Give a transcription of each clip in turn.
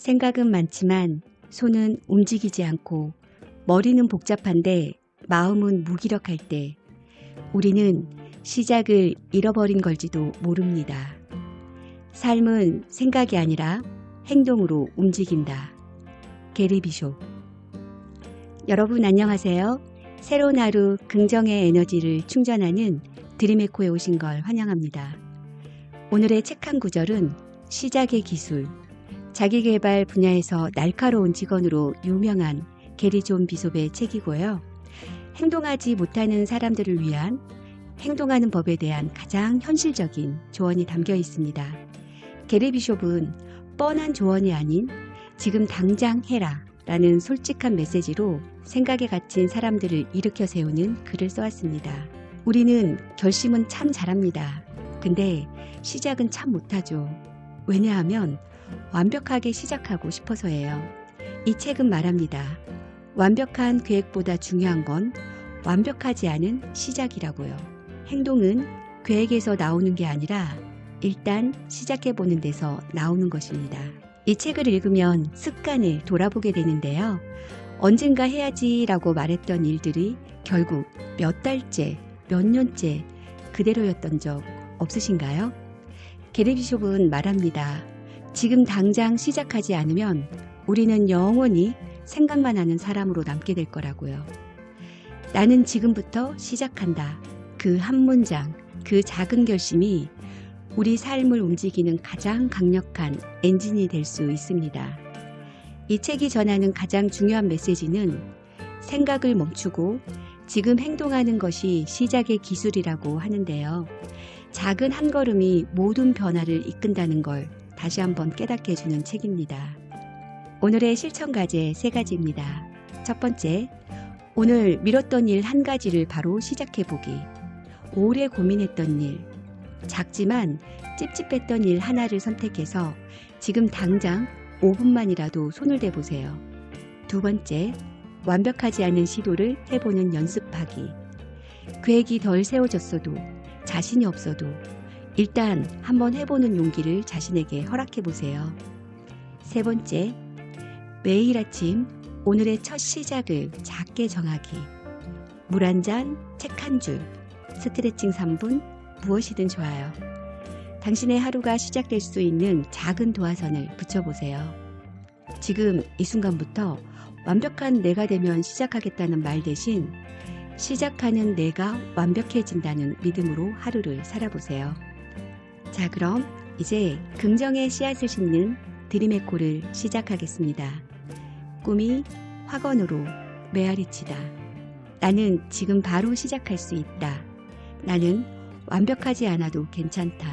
생각은 많지만 손은 움직이지 않고 머리는 복잡한데 마음은 무기력할 때 우리는 시작을 잃어버린 걸지도 모릅니다. 삶은 생각이 아니라 행동으로 움직인다. 게리 비숍. 여러분 안녕하세요. 새로운 하루 긍정의 에너지를 충전하는 드림에코에 오신 걸 환영합니다. 오늘의 책 한 구절은 시작의 기술, 자기개발 분야에서 날카로운 직원으로 유명한 게리 존 비숍의 책이고요. 행동하지 못하는 사람들을 위한 행동하는 법에 대한 가장 현실적인 조언이 담겨 있습니다. 게리 비숍은 뻔한 조언이 아닌 지금 당장 해라 라는 솔직한 메시지로 생각에 갇힌 사람들을 일으켜 세우는 글을 써왔습니다. 우리는 결심은 참 잘합니다. 근데 시작은 참 못하죠. 왜냐하면 완벽하게 시작하고 싶어서예요. 이 책은 말합니다. 완벽한 계획보다 중요한 건 완벽하지 않은 시작이라고요. 행동은 계획에서 나오는 게 아니라 일단 시작해보는 데서 나오는 것입니다. 이 책을 읽으면 습관을 돌아보게 되는데요. 언젠가 해야지라고 말했던 일들이 결국 몇 달째, 몇 년째 그대로였던 적 없으신가요? 게리 비숍은 말합니다. 지금 당장 시작하지 않으면 우리는 영원히 생각만 하는 사람으로 남게 될 거라고요. 나는 지금부터 시작한다. 그 한 문장, 그 작은 결심이 우리 삶을 움직이는 가장 강력한 엔진이 될 수 있습니다. 이 책이 전하는 가장 중요한 메시지는 생각을 멈추고 지금 행동하는 것이 시작의 기술이라고 하는데요. 작은 한 걸음이 모든 변화를 이끈다는 걸 다시 한번 깨닫게 해주는 책입니다. 오늘의 실천 과제 세 가지입니다. 첫 번째, 오늘 미뤘던 일 한 가지를 바로 시작해보기. 오래 고민했던 일, 작지만 찝찝했던 일 하나를 선택해서 지금 당장 5분만이라도 손을 대보세요. 두 번째, 완벽하지 않은 시도를 해보는 연습하기. 계획이 덜 세워졌어도 자신이 없어도 일단 한번 해보는 용기를 자신에게 허락해 보세요. 세 번째, 매일 아침 오늘의 첫 시작을 작게 정하기. 물 한 잔, 책 한 줄, 스트레칭 3분, 무엇이든 좋아요. 당신의 하루가 시작될 수 있는 작은 도화선을 붙여보세요. 지금 이 순간부터 완벽한 내가 되면 시작하겠다는 말 대신 시작하는 내가 완벽해진다는 믿음으로 하루를 살아보세요. 자, 그럼 이제 긍정의 씨앗을 심는 드림의 코를 시작하겠습니다. 꿈이 확언으로 메아리치다. 나는 지금 바로 시작할 수 있다. 나는 완벽하지 않아도 괜찮다.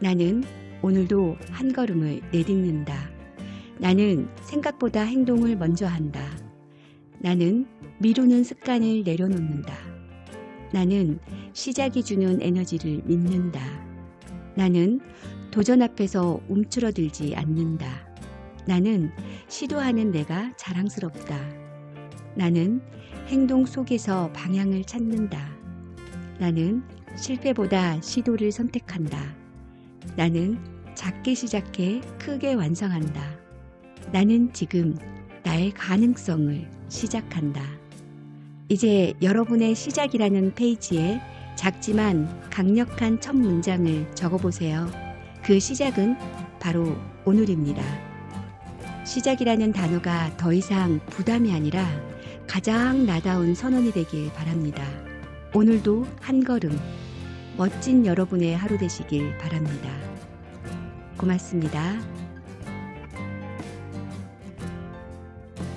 나는 오늘도 한 걸음을 내딛는다. 나는 생각보다 행동을 먼저 한다. 나는 미루는 습관을 내려놓는다. 나는 시작이 주는 에너지를 믿는다. 나는 도전 앞에서 움츠러들지 않는다. 나는 시도하는 내가 자랑스럽다. 나는 행동 속에서 방향을 찾는다. 나는 실패보다 시도를 선택한다. 나는 작게 시작해 크게 완성한다. 나는 지금 나의 가능성을 시작한다. 이제 여러분의 시작이라는 페이지에 작지만 강력한 첫 문장을 적어보세요. 그 시작은 바로 오늘입니다. 시작이라는 단어가 더 이상 부담이 아니라 가장 나다운 선언이 되길 바랍니다. 오늘도 한 걸음 멋진 여러분의 하루 되시길 바랍니다. 고맙습니다.